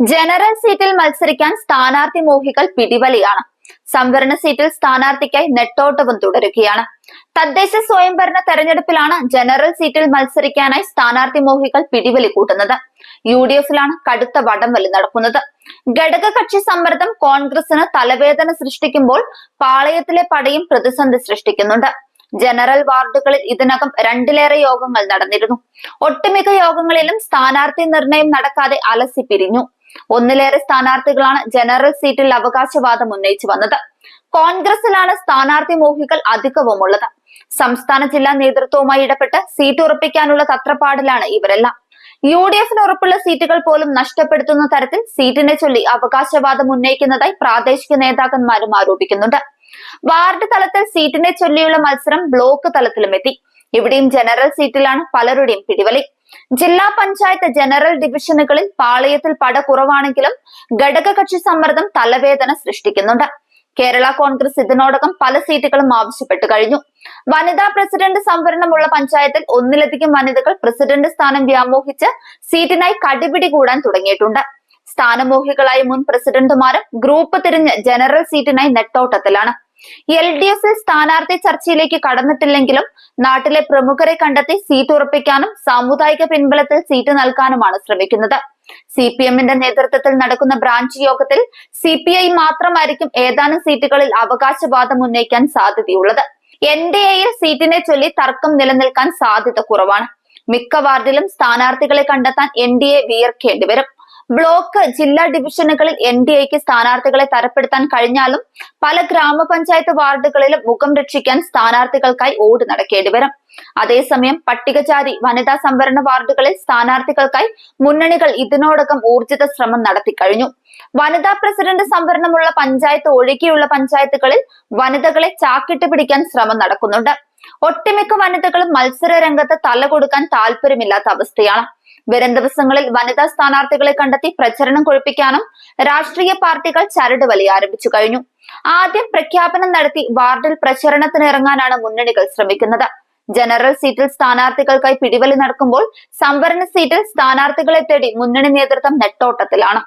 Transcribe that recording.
General സീറ്റിൽ മത്സരിക്കാൻ സ്ഥാനാർത്ഥി മോഹികൾ പിടിവലിയാണ്. സംവരണ സീറ്റിൽ സ്ഥാനാർത്ഥിക്കായി നെട്ടോട്ടവും തുടരുകയാണ്. തദ്ദേശ സ്വയംഭരണ തെരഞ്ഞെടുപ്പിലാണ് ജനറൽ സീറ്റിൽ മത്സരിക്കാനായി സ്ഥാനാർത്ഥി മോഹികൾ പിടിവലി കൂട്ടുന്നത്. യു ഡി എഫിലാണ് കടുത്ത വടംവലി നടക്കുന്നത്. ഘടകകക്ഷി സമ്മർദ്ദം കോൺഗ്രസിന് തലവേദന സൃഷ്ടിക്കുമ്പോൾ പാളയത്തിലെ പടയും പ്രതിസന്ധി സൃഷ്ടിക്കുന്നുണ്ട്. ജനറൽ വാർഡുകളിൽ ഇതിനകം രണ്ടിലേറെ യോഗങ്ങൾ നടന്നിരുന്നു. ഒട്ടുമിക്ക യോഗങ്ങളിലും സ്ഥാനാർത്ഥി നിർണയം നടക്കാതെ അലസി പിരിഞ്ഞു. ഒന്നിലേറെ സ്ഥാനാർത്ഥികളാണ് ജനറൽ സീറ്റിൽ അവകാശവാദം ഉന്നയിച്ചു വന്നത്. കോൺഗ്രസിലാണ് സ്ഥാനാർത്ഥി മോഹികൾ അധികവുമുള്ളത്. സംസ്ഥാന ജില്ലാ നേതൃത്വവുമായി ഇടപെട്ട് സീറ്റ് ഉറപ്പിക്കാനുള്ള തത്രപ്പാടിലാണ് ഇവരെല്ലാം. യു ഡി എഫിന് ഉറപ്പുള്ള സീറ്റുകൾ പോലും നഷ്ടപ്പെടുത്തുന്ന തരത്തിൽ സീറ്റിനെ ചൊല്ലി അവകാശവാദം ഉന്നയിക്കുന്നതായി പ്രാദേശിക നേതാക്കന്മാരും ആരോപിക്കുന്നുണ്ട്. വാർഡ് തലത്തിൽ സീറ്റിനെ ചൊല്ലിയുള്ള മത്സരം ബ്ലോക്ക് തലത്തിലും എത്തി. ഇവിടെയും ജനറൽ സീറ്റിലാണ് പലരുടെയും പിടിവലി. ജില്ലാ പഞ്ചായത്ത് ജനറൽ ഡിവിഷനുകളിൽ പാളയത്തിൽ പട കുറവാണെങ്കിലും ഘടകകക്ഷി സമ്മർദ്ദം തലവേദന സൃഷ്ടിക്കുന്നുണ്ട്. കേരള കോൺഗ്രസ് ഇതിനോടകം പല സീറ്റുകളും ആവശ്യപ്പെട്ടു കഴിഞ്ഞു. വനിതാ പ്രസിഡന്റ് സംവരണമുള്ള പഞ്ചായത്തിൽ ഒന്നിലധികം വനിതകൾ പ്രസിഡന്റ് സ്ഥാനം വ്യാമോഹിച്ച് സീറ്റിനായി കടിപിടി കൂടാൻ തുടങ്ങിയിട്ടുണ്ട്. സ്ഥാനമോഹികളായ മുൻ പ്രസിഡന്റുമാരും ഗ്രൂപ്പ് തിരിഞ്ഞ് ജനറൽ സീറ്റിനായി നെട്ടോട്ടത്തിലാണ്. എൽ ഡി എഫിൽ സ്ഥാനാർത്ഥി ചർച്ചയിലേക്ക് കടന്നിട്ടില്ലെങ്കിലും നാട്ടിലെ പ്രമുഖരെ കണ്ടെത്തി സീറ്റ് ഉറപ്പിക്കാനും സാമുദായിക പിൻബലത്തിൽ സീറ്റ് നൽകാനുമാണ് ശ്രമിക്കുന്നത്. സി പി എമ്മിന്റെ നേതൃത്വത്തിൽ നടക്കുന്ന ബ്രാഞ്ച് യോഗത്തിൽ സി പി ഐ മാത്രമായിരിക്കും ഏതാനും സീറ്റുകളിൽ അവകാശവാദം ഉന്നയിക്കാൻ സാധ്യതയുള്ളത്. എൻ ഡി എയിൽ സീറ്റിനെ ചൊല്ലി തർക്കം നിലനിൽക്കാൻ സാധ്യത കുറവാണ്. മിക്ക വാർഡിലും സ്ഥാനാർത്ഥികളെ കണ്ടെത്താൻ എൻ ഡി എ വിയർക്കേണ്ടി വരും. ബ്ലോക്ക് ജില്ലാ ഡിവിഷനുകളിൽ എൻ ഡി എക്ക് സ്ഥാനാർത്ഥികളെ തരപ്പെടുത്താൻ കഴിഞ്ഞാലും പല ഗ്രാമപഞ്ചായത്ത് വാർഡുകളിലും മുഖം രക്ഷിക്കാൻ സ്ഥാനാർത്ഥികൾക്കായി ഓട് നടക്കേണ്ടി വരും. അതേസമയം പട്ടികജാതി വനിതാ സംവരണ വാർഡുകളിൽ സ്ഥാനാർത്ഥികൾക്കായി മുന്നണികൾ ഇതിനോടകം ഊർജിത ശ്രമം നടത്തിക്കഴിഞ്ഞു വനിതാ പ്രസിഡന്റ് സംവരണമുള്ള പഞ്ചായത്ത് ഒഴികെയുള്ള പഞ്ചായത്തുകളിൽ വനിതകളെ ചാക്കിട്ട് പിടിക്കാൻ ശ്രമം നടക്കുന്നുണ്ട്. ഒട്ടുമിക്ക വനിതകളും മത്സര രംഗത്ത് തല കൊടുക്കാൻ താല്പര്യമില്ലാത്ത അവസ്ഥയാണ്. വരും ദിവസങ്ങളിൽ വനിതാ സ്ഥാനാർത്ഥികളെ കണ്ടെത്തി പ്രചരണം കൊഴിപ്പിക്കാനും രാഷ്ട്രീയ പാർട്ടികൾ ചരട് വലി ആരംഭിച്ചു കഴിഞ്ഞു. ആദ്യം പ്രഖ്യാപനം നടത്തി വാർഡിൽ പ്രചരണത്തിന് ഇറങ്ങാനാണ് മുന്നണികൾ ശ്രമിക്കുന്നത്. ജനറൽ സീറ്റിൽ സ്ഥാനാർത്ഥികൾക്കായി പിടിവലി നടക്കുമ്പോൾ സംവരണ സീറ്റിൽ സ്ഥാനാർത്ഥികളെ തേടി മുന്നണി നേതൃത്വം നെട്ടോട്ടത്തിലാണ്.